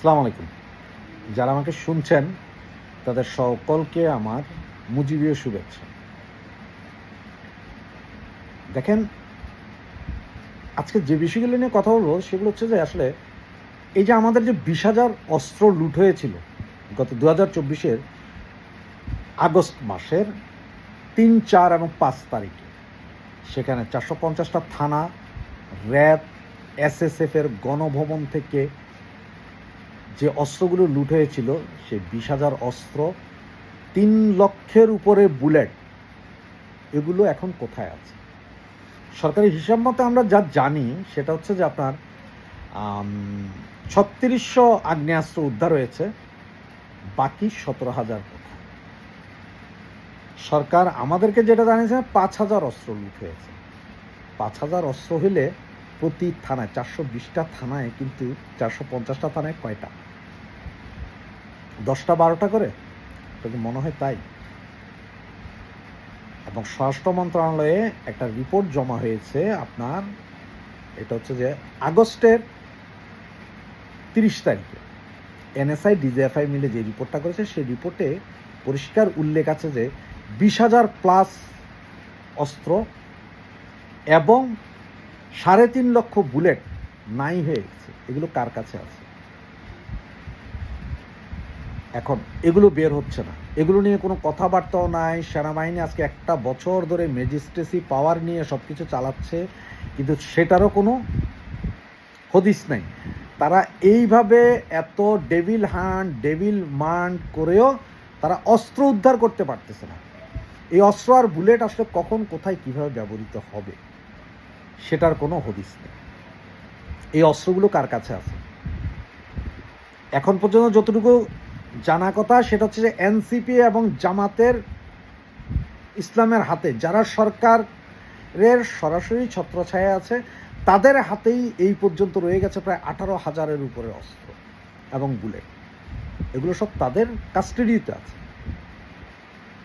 আসসালামু আলাইকুম। যারা আমাকে শুনছেন, তাদের সকলকে আমার মুজিবীয় শুভেচ্ছা। দেখেন, আজকে যে বিষয়গুলো নিয়ে কথা বলব, সেগুলো হচ্ছে যে আসলে এই যে আমাদের যে বিশ হাজার অস্ত্র লুট হয়েছিল গত দু হাজার চব্বিশের আগস্ট মাসের তিন, চার এবং পাঁচ তারিখে, সেখানে চারশো পঞ্চাশটা থানা, র্যাব, এসএসএফ এর গণভবন থেকে যে অস্ত্রগুলো লুট হয়েছিল, সে বিশ হাজার অস্ত্র, তিন লক্ষের উপরে বুলেট, এগুলো এখন কোথায় আছে? সরকারি হিসাব মতো আমরা যা জানি, সেটা হচ্ছে যে আপনার ছত্রিশশো আগ্নেয়াস্ত্র উদ্ধার হয়েছে, বাকি সতেরো হাজার সরকার আমাদেরকে যেটা জানিয়েছে, পাঁচ হাজার অস্ত্র লুট হয়েছে। পাঁচ হাজার অস্ত্র হলে প্রতি থানায়, চারশো বিশটা থানায় কিন্তু চারশো পঞ্চাশটা থানায় কয়টা? দশটা বারোটা করে? তো কি মনে হয় তাই। এবং স্বরাষ্ট্র মন্ত্রণালয়ে একটা রিপোর্ট জমা হয়েছে আপনার, এটা হচ্ছে যে আগস্টের তিরিশ তারিখে। এনএসআই, ডিজিএফআই মিলে যে রিপোর্টটা করেছে, সেই রিপোর্টে পরিষ্কার উল্লেখ আছে যে বিশ হাজার প্লাস অস্ত্র এবং সাড়ে তিন লক্ষ বুলেট নাই হয়ে গেছে। এগুলো কার কাছে আছে? এখন এগুলো বের হচ্ছে না। এগুলো নিয়ে কোনো কথাবার্তাও নাই। সেনাবাহিনী আজকে একটা বছর ধরে ম্যাজিস্ট্রেসি পাওয়ার নিয়ে সব কিছু চালাচ্ছে, কিন্তু সেটারও কোনো হদিস নাই। তারা এইভাবে এত ডেভিল হান্ট ডেভিল মান্ড করেও তারা অস্ত্র উদ্ধার করতে পারতেছে না। এই অস্ত্র আর বুলেট আসলে কখন, কোথায়, কীভাবে ব্যবহৃত হবে, সেটার কোনো হদিস নেই। এই অস্ত্রগুলো কার কাছে আছে? এখন পর্যন্ত যতটুকু জানা কথা সেটা হচ্ছে যে এনসিপি এবং জামাতের ইসলামের হাতে যারা সরকারের সরাসরি ছত্রছায়া আছে, তাদের হাতেই এই পর্যন্ত রয়ে গেছে প্রায় আঠারো হাজারের উপরে অস্ত্র এবং বুলেট। এগুলো সব তাদের কাস্টাডিতে আছে।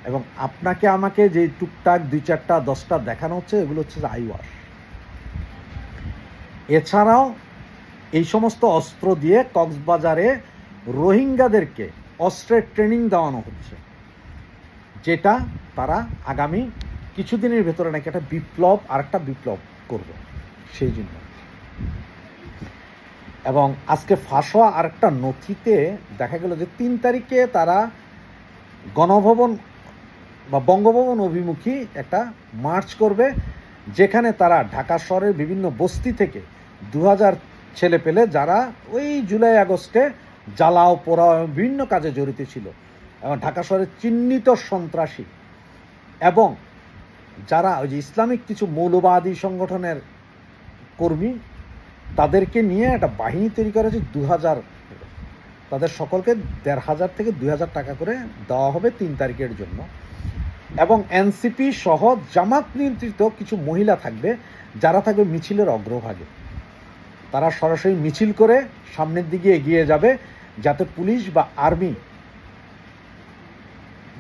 এবং আপনাকে আমাকে যে টুকটাক দুই চারটা, দশটা দেখানো হচ্ছে, এগুলো হচ্ছে আইওয়াশ। এছাড়াও এই সমস্ত অস্ত্র দিয়ে কক্সবাজারে রোহিঙ্গাদেরকে অস্ত্রের ট্রেনিং দেওয়ানো হচ্ছে, যেটা তারা আগামী কিছুদিনের ভেতরে নাকি একটা বিপ্লব আর একটা বিপ্লব করবে, সেই জন্য। এবং আজকে ফাঁস হওয়া আরেকটা নথিতে দেখা গেল যে তিন তারিখে তারা গণভবন বা বঙ্গভবন অভিমুখী একটা মার্চ করবে, যেখানে তারা ঢাকা শহরের বিভিন্ন বস্তি থেকে দু হাজার ছেলে পেলে যারা ওই জুলাই আগস্টে জ্বালাও, পোড়াও বিভিন্ন কাজে জড়িত ছিল। এবং ঢাকা শহরের চিহ্নিত সন্ত্রাসী এবং যারা ওই যে ইসলামিক কিছু মৌলবাদী সংগঠনের কর্মী, তাদেরকে নিয়ে একটা বাহিনী তৈরি করা হয়েছে দু হাজার তাদের সকলকে দেড় হাজার থেকে দুই হাজার টাকা করে দেওয়া হবে তিন তারিখের জন্য। এবং এনসিপি সহ জামাত নিয়ন্ত্রিত কিছু মহিলা থাকবে, যারা থাকবে মিছিলের অগ্রভাগে। তারা সরাসরি মিছিল করে সামনের দিকে এগিয়ে যাবে। যাতে পুলিশ বা আর্মি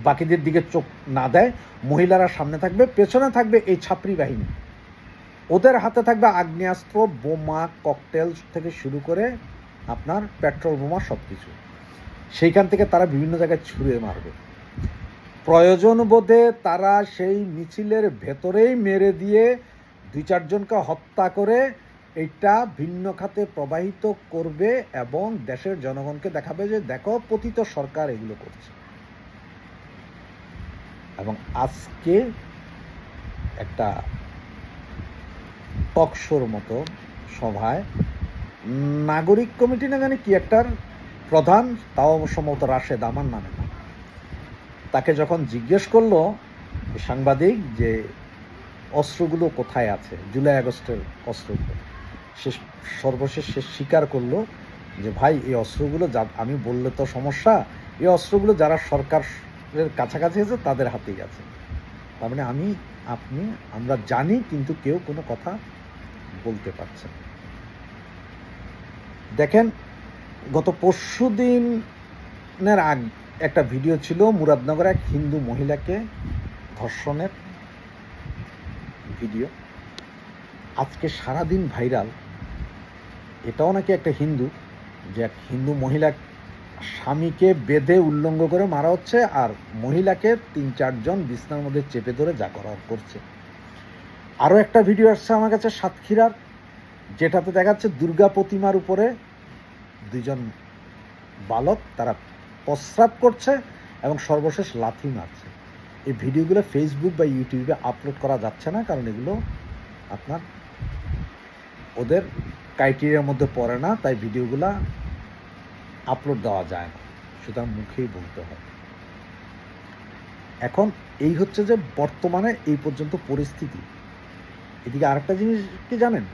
বাকিদের দিকে চোখ না দেয়, মহিলারা সামনে থাকবে, পেছনে থাকবে এই ছাত্রী বাহিনী। ওদের হাতে থাকবে আগ্নেয়াস্ত্র, বোমা, ককটেল থেকে শুরু করে আপনার পেট্রোল, বোমা সব কিছু সেইখান থেকে তারা বিভিন্ন জায়গায় ছুঁড়ে মারবে। প্রয়োজন বোধে তারা সেই মিছিলের ভেতরেই মেরে দিয়ে দুই চারজনকে হত্যা করে এটা ভিন্ন খাতে প্রবাহিত করবে এবং দেশের জনগণকে দেখাবে যে দেখো পতিত সরকার এগুলো করছে। এবং আজকে একটা টকশোর মতো সভায় নাগরিক কমিটি না জানি কি একটার প্রধান, তাও সম্ভবত রাশেদ আমার নামে। না তাকে যখন জিজ্ঞেস করল সাংবাদিক যে অস্ত্রগুলো কোথায় আছে, জুলাই আগস্টের অস্ত্রগুলো। সে সর্বশেষ সে স্বীকার করল যে, ভাই, এই অস্ত্রগুলো যা আমি বললে তো সমস্যা, এই অস্ত্রগুলো যারা সরকারের কাছাকাছি আছে, তাদের হাতেই আছে। তার মানে আমি, আপনি, আমরা জানি, কিন্তু কেউ কোনো কথা বলতে পারছে দেখেন, গত পরশু দিনের আগ একটা ভিডিও ছিল মুরাদনগরে এক হিন্দু মহিলাকে ধর্ষণের ভিডিও। আজকে সারাদিন ভাইরাল। এটাও নাকি একটা হিন্দু, যে এক হিন্দু মহিলা স্বামীকে বেঁধে উল্লঙ্গ করে মারা হচ্ছে আর মহিলাকে তিন চারজন বিছনার মধ্যে চেপে ধরে যা করার করছে। আরও একটা ভিডিও আসছে আমার কাছে সাতক্ষীরার, যেটাতে দেখাচ্ছে দুর্গা প্রতিমার উপরে দুজন বালক তারা প্রস্রাব করছে এবং সর্বশেষ লাথি মারছে। এই ভিডিওগুলো ফেসবুক বা ইউটিউবে আপলোড করা যাচ্ছে না, কারণ এগুলো আপনার ওদের ক্রাইটেরিয়ার মধ্যে পড়ে না, তাই ভিডিওগুলো আপলোড দেওয়া যায় না। সুতরাং মুখেই বলতে হয়। এখন এই হচ্ছে যে বর্তমানে এই পর্যন্ত পরিস্থিতি। এদিকে আরেকটা জিনিস কি জানেন?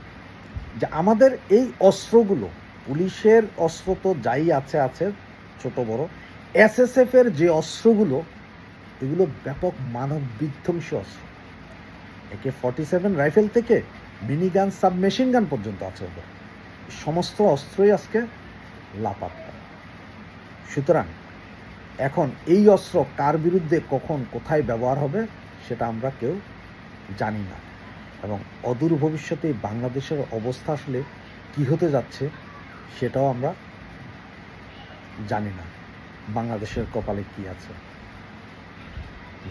যে আমাদের এই অস্ত্রগুলো, পুলিশের অস্ত্র তো যাই আছে আছে, ছোট বড় এসএসএফ এর যে অস্ত্রগুলো, এগুলো ব্যাপক মানব বিধ্বংসী অস্ত্র। একে ফর্টি সেভেন রাইফেল থেকে মিনি গান সাবমেশিন গান পর্যন্ত আছে ওদের। সমস্ত অস্ত্রই আজকে লাপাত্তা। সুতরাং এখন এই অস্ত্র কার বিরুদ্ধে, কখন, কোথায় ব্যবহার হবে, সেটা আমরা কেউ জানি না। এবং অদূর ভবিষ্যতে বাংলাদেশের অবস্থা আসলে কী হতে যাচ্ছে, সেটাও আমরা জানি না। বাংলাদেশের কপালে কি আছে?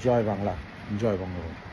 জয় বাংলা, জয় বঙ্গবন্ধু।